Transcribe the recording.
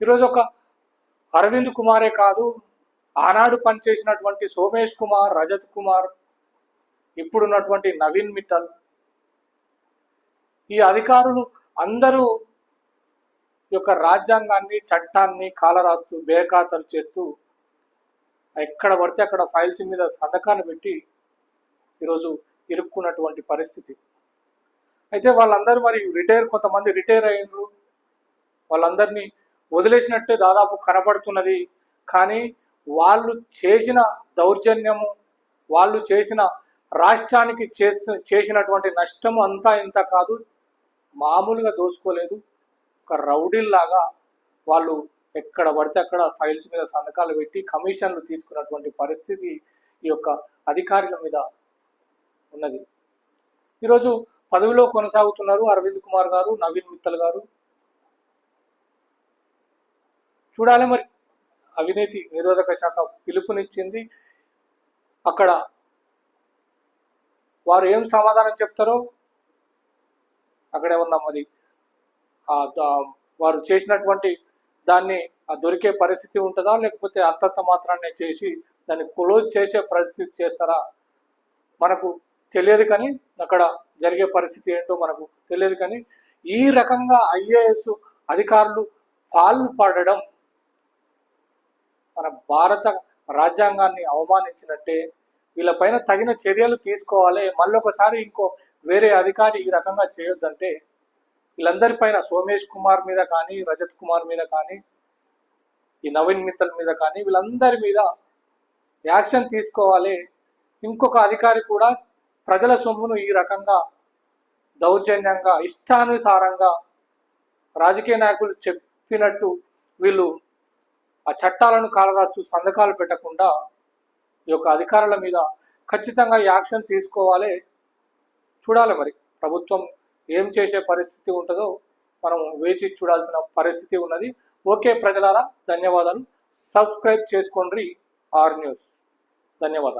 ఈరోజు ఒక అరవింద్ కుమారే కాదు ఆనాడు పనిచేసినటువంటి సోమేష్ కుమార్ రజత్ కుమార్ ఇప్పుడున్నటువంటి నవీన్ మిట్టల్ ఈ అధికారులు అందరూ ఈ యొక్క రాజ్యాంగాన్ని చట్టాన్ని కాలరాస్తూ బేఖాతలు చేస్తూ ఎక్కడ పడితే అక్కడ ఫైల్స్ మీద సంతకాన్ని పెట్టి ఈరోజు ఇరుక్కున్నటువంటి పరిస్థితి. అయితే వాళ్ళందరూ మరి రిటైర్ కొంతమంది రిటైర్ అయ్యారు వాళ్ళందరినీ వదిలేసినట్టే దాదాపు కనపడుతున్నది కానీ వాళ్ళు చేసిన దౌర్జన్యము వాళ్ళు చేసిన రాష్ట్రానికి చేసినటువంటి నష్టము అంతా ఇంత కాదు. మామూలుగా దోసుకోలేదు. ఒక రౌడీల్లాగా వాళ్ళు ఎక్కడ పడితే అక్కడ ఫైల్స్ మీద సంతకాలు పెట్టి కమిషన్లు తీసుకున్నటువంటి పరిస్థితి ఈ యొక్క అధికారుల మీద ఉన్నది. ఈరోజు పదవిలో కొనసాగుతున్నారు అరవింద్ కుమార్ గారు నవీన్ మిత్తల్ గారు. చూడాలి మరి. అవినీతి నిరోధక శాఖ పిలుపునిచ్చింది. అక్కడ వారు ఏం సమాధానం చెప్తారో అక్కడే ఉన్నాం మరి. వారు చేసినటువంటి దాన్ని దొరికే పరిస్థితి ఉంటుందా? లేకపోతే అంతంత మాత్రాన్ని చేసి దాన్ని క్లోజ్ చేసే పరిస్థితి చేస్తారా? మనకు తెలియదు కానీ అక్కడ జరిగే పరిస్థితి ఏంటో మనకు తెలియదు కానీ ఈ రకంగా ఐఏఎస్ అధికారులు పాల్పడడం మన భారత రాజ్యాంగాన్ని అవమానించినట్టే వీళ్ళపైన తగిన చర్యలు తీసుకోవాలి మళ్ళొకసారి ఇంకో వేరే అధికారి ఈ రకంగా చేయొద్దంటే వీళ్ళందరిపైన సోమేష్ కుమార్ మీద కానీ రజత్ కుమార్ మీద కానీ ఈ నవీన్ మిత్తల్ మీద కానీ వీళ్ళందరి మీద యాక్షన్ తీసుకోవాలి. ఇంకొక అధికారి కూడా ప్రజల సొమ్మును ఈ రకంగా దౌర్జన్యంగా ఇష్టానుసారంగా రాజకీయ నాయకులు చెప్పినట్టు వీళ్ళు ఆ చట్టాలను కాలరాస్తూ సంతకాలు పెట్టకుండా ఈ యొక్క అధికారుల మీద ఖచ్చితంగా యాక్షన్ తీసుకోవాలి. చూడాలి మరి. ప్రభుత్వం ఏం చేసే పరిస్థితి ఉంటుందో మనం వేచి చూడాల్సిన పరిస్థితి ఉన్నది. ఓకే ప్రజలారా ధన్యవాదాలు. సబ్స్క్రైబ్ చేసుకోండి. R news. ధన్యవాదాలు.